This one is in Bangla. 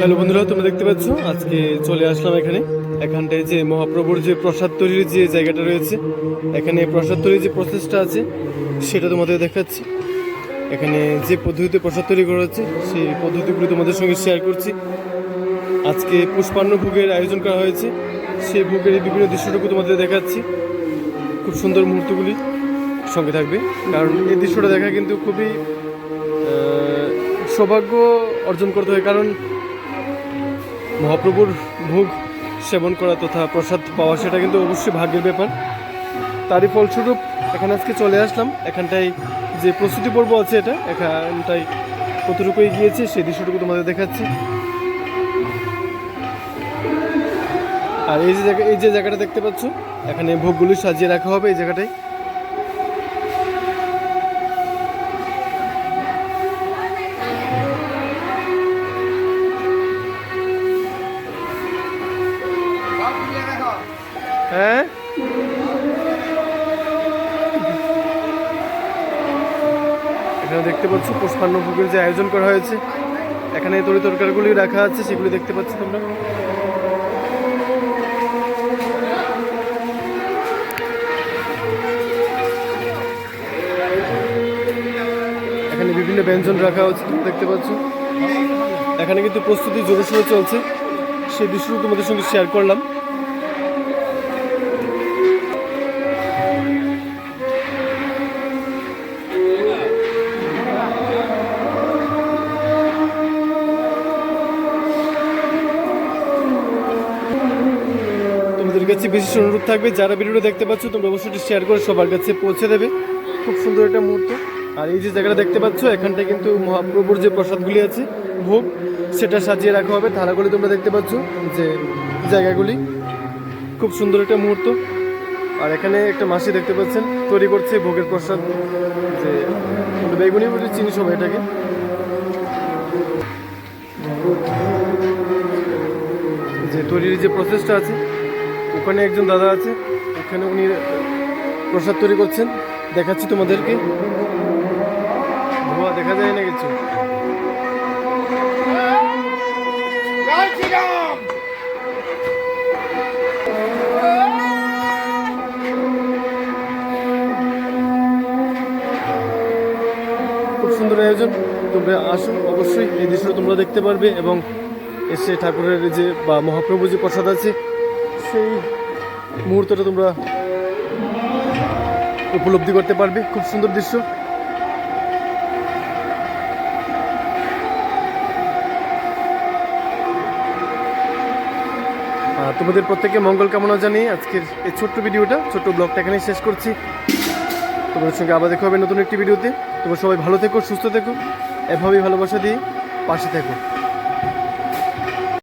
হ্যালো বন্ধুরা, তোমরা দেখতে পাচ্ছ? আজকে চলে আসলাম এখানে। এখানটায় যে মহাপ্রভুর যে প্রসাদ তৈরির যে জায়গাটা রয়েছে, এখানে প্রসাদ তৈরির যে প্রসেসটা আছে, সেটা তোমাদের দেখাচ্ছি। এখানে যে পদ্ধতিতে প্রসাদ তৈরি করা হচ্ছে, সেই পদ্ধতিগুলো তোমাদের সঙ্গে শেয়ার করছি। আজকে পুষ্পান্ন ভোগের আয়োজন করা হয়েছে। সেই ভোগের বিভিন্ন দৃশ্যটুকু তোমাদের দেখাচ্ছি। খুব সুন্দর মুহূর্তগুলি সঙ্গে থাকবে। কারণ এই দৃশ্যটা দেখা কিন্তু খুবই সৌভাগ্য অর্জন করতে হয়। কারণ মহাপ্রভুর ভোগ সেবন করা তথা প্রসাদ পাওয়া, সেটা কিন্তু অবশ্যই ভাগ্যের ব্যাপার। তারই ফলস্বরূপ এখানে আজকে চলে আসলাম। এখানটায় যে প্রস্তুতি পর্ব আছে এটা, এখানটায় কতটুকু গিয়েছে সেই দৃশ্যটুকু তোমাদের দেখাচ্ছি। আর এই যে জায়গা এই যে জায়গাটা দেখতে পাচ্ছ, এখানে ভোগগুলি সাজিয়ে রাখা হবে এই জায়গাটায়। হ্যাঁ? এখানে দেখতে পাচ্ছ পুষ্পান্ন ভোগের যে আয়োজন করা হয়েছে। এখানে তরি তরকারিগুলি রাখা আছে, সেগুলি দেখতে পাচ্ছ তোমরা। এখানে বিভিন্ন ব্যঞ্জন রাখা হচ্ছে তোমরা দেখতে পাচ্ছ। এখানে কিন্তু প্রস্তুতি জোরে সোরে চলছে। সেই দৃশ্যটা তোমাদের সঙ্গে শেয়ার করলাম। তোমাদের কাছে বিশেষ অনুরোধ থাকবে, যারা ভিডিওটা দেখতে পাচ্ছ, তোমরা অবশ্যই শেয়ার করে সবার কাছে পৌঁছে দেবে। খুব সুন্দর একটা মুহূর্ত। আর এই যে জায়গাটা দেখতে পাচ্ছ, এখানটায় কিন্তু মহাপ্রভুর যে প্রসাদগুলি আছে, ভোগ, সেটা সাজিয়ে রাখা হবে। থালাগুলি তোমরা দেখতে পাচ্ছ, যে জায়গাগুলি। খুব সুন্দর একটা মুহূর্ত। আর এখানে একটা মাসি দেখতে পাচ্ছেন, তৈরি করছে ভোগের প্রসাদ। যে বেগুনি বলে চিনি সবাই এটাকে। যে তৈরির যে প্রসেসটা আছে ওখানে একজন দাদা আছে ওখানে উনি প্রসাদ তৈরি করছেন। দেখাচ্ছি তোমাদেরকে। ধোয়া দেখা যায় না কিছু। সুন্দর আয়োজন। তোমরা আসুন, অবশ্যই এই দৃশ্যটা তোমরা দেখতে পারবে এবং এসে ঠাকুরের যে বা মহাপ্রভু যে প্রসাদ আছে সেই মুহূর্তটা তোমরা উপলব্ধি করতে পারবে। খুব সুন্দর দৃশ্য। তোমাদের প্রত্যেকে মঙ্গল কামনা জানিয়ে আজকের এই ছোট্ট ভিডিওটা, ছোট্ট ব্লগটা এখানে শেষ করছি। তোমাদের সঙ্গে আবার দেখা হবে নতুন একটি ভিডিওতে। তোমরা সবাই ভালো থেকো, সুস্থ থেকো, এভাবেই ভালোবাসা দিয়ে পাশে থেকো।